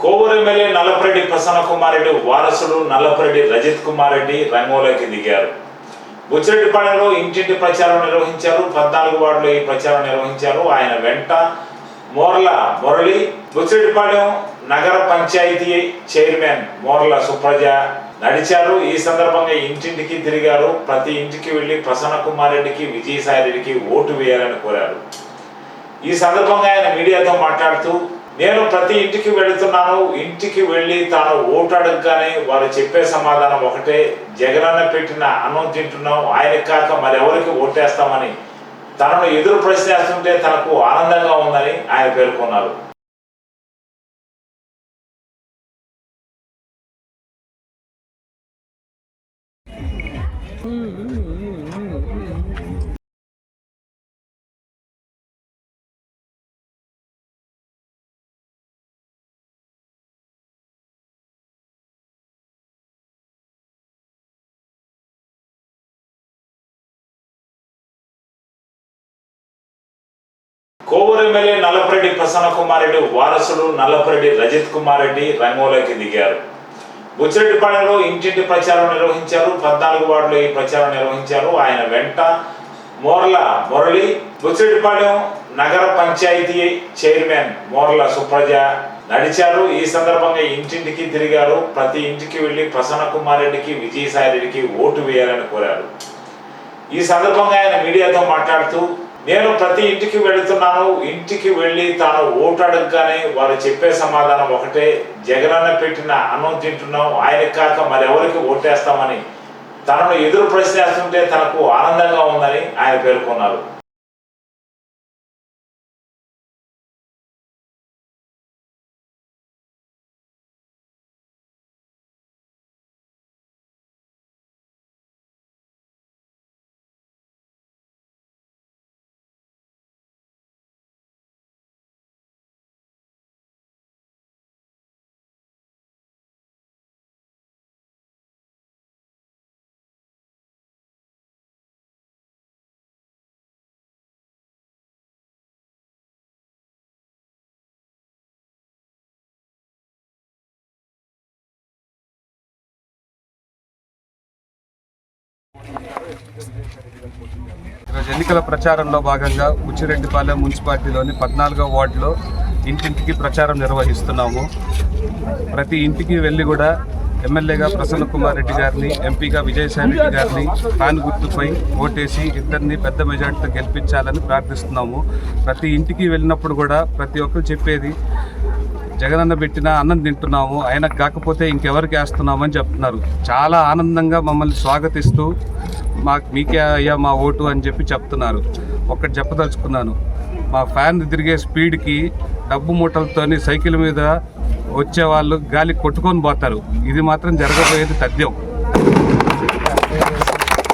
Kovur MLA Nallapareddy Prasanna Kumar Reddy వారసుడు నల్లపరెడ్డి రజిత్ కుమార్ రెడ్డి రంగంలోకి దిగారు. బుచ్చిరెడ్డిపాలెంలో ఇంటింటి ప్రచారం నిర్వహించారు. పద్నాలుగు వార్డులో ఈ ప్రచారం నిర్వహించారు. ఆయన వెంట మోర్ల మురళి బుచ్చిరెడ్డిపాలెం నగర పంచాయతీ చైర్మన్ మోర్ల సుప్రజ నడిచారు. ఈ సందర్భంగా ఇంటింటికి తిరిగారు. ప్రతి ఇంటికి వెళ్ళి ప్రసన్న కుమార్ రెడ్డికి విజయసాయి రెడ్డికి ఓటు వేయాలని కోరారు. ఈ సందర్భంగా ఆయన మీడియాతో మాట్లాడుతూ నేను ప్రతి ఇంటికి వెళుతున్నాను. ఇంటికి వెళ్ళి తాను ఓటు అడగగానే వారు చెప్పే సమాధానం ఒకటే. జగనన్న పెట్టిన అన్నం తింటున్నాం. ఆయన కాక మరెవరికి ఓటేస్తామని. తనను ఎదురు ప్రశ్నిస్తుంటే తనకు ఆనందంగా ఉందని ఆయన పేర్కొన్నారు. కోవూరు ఎమ్మెల్యే నల్లపరెడ్డి ప్రసన్న కుమార్ రెడ్డి వారసుడు నల్లపరెడ్డి రజిత్ కుమార్ రెడ్డి రంగంలోకి దిగారు. బుచ్చిరెడ్డిపాలెంలో ఇంటింటి ప్రచారం నిర్వహించారు. పద్నాలుగు వార్డులో ఈ ప్రచారం నిర్వహించారు. ఆయన వెంట మోర్ల మురళి బుచ్చిరెడ్డిపాలెం నగర పంచాయతీ చైర్మన్ మోర్ల సుప్రజ నడిచారు. ఈ సందర్భంగా ఇంటింటికి తిరిగారు. ప్రతి ఇంటికి వెళ్ళి ప్రసన్న కుమార్ రెడ్డికి విజయసాయి రెడ్డికి ఓటు వేయాలని కోరారు. ఈ సందర్భంగా ఆయన మీడియాతో మాట్లాడుతూ నేను ప్రతి ఇంటికి వెళుతున్నాను. ఇంటికి వెళ్ళి తాను ఓటు అడగగానే వారు చెప్పే సమాధానం ఒకటే. జగనన్న పెట్టిన అన్నం తింటున్నాం. ఆయన కాక మరెవరికి ఓటేస్తామని తనను ఎదురు ప్రశ్నిస్తుంటే తనకు ఆనందంగా ఉందని ఆయన పేర్కొన్నారు. ఈరోజు ఎన్నికల ప్రచారంలో భాగంగా ఉచ్చిరెడ్డిపాలెం మున్సిపాలిటీలోని పద్నాలుగో వార్డులో ఇంటింటికి ప్రచారం నిర్వహిస్తున్నాము. ప్రతి ఇంటికి వెళ్ళి కూడా ఎమ్మెల్యేగా ప్రసన్న కుమార్ రెడ్డి గారిని ఎంపీగా విజయసాయి రెడ్డి గారిని ఫ్యాన్ గుర్తుపై ఓటేసి ఇద్దరిని పెద్ద మెజార్టీతో గెలిపించాలని ప్రార్థిస్తున్నాము. ప్రతి ఇంటికి వెళ్ళినప్పుడు కూడా ప్రతి ఒక్కరు చెప్పేది జగనన్న పెట్టిన అన్నం తింటున్నాము ఆయనకు కాకపోతే ఇంకెవరికి వేస్తున్నామని చెప్తున్నారు. చాలా ఆనందంగా మమ్మల్ని స్వాగతిస్తూ మాకు మీకే అయ్యా మా ఓటు అని చెప్పి చెప్తున్నారు. ఒక్కటి చెప్పదలుచుకున్నాను. మా ఫ్యాన్ తిరిగే స్పీడ్కి డబ్బు మూటలతోని సైకిల్ మీద వచ్చే వాళ్ళు గాలి కొట్టుకొని పోతారు. ఇది మాత్రం జరగబోయేది తథ్యం.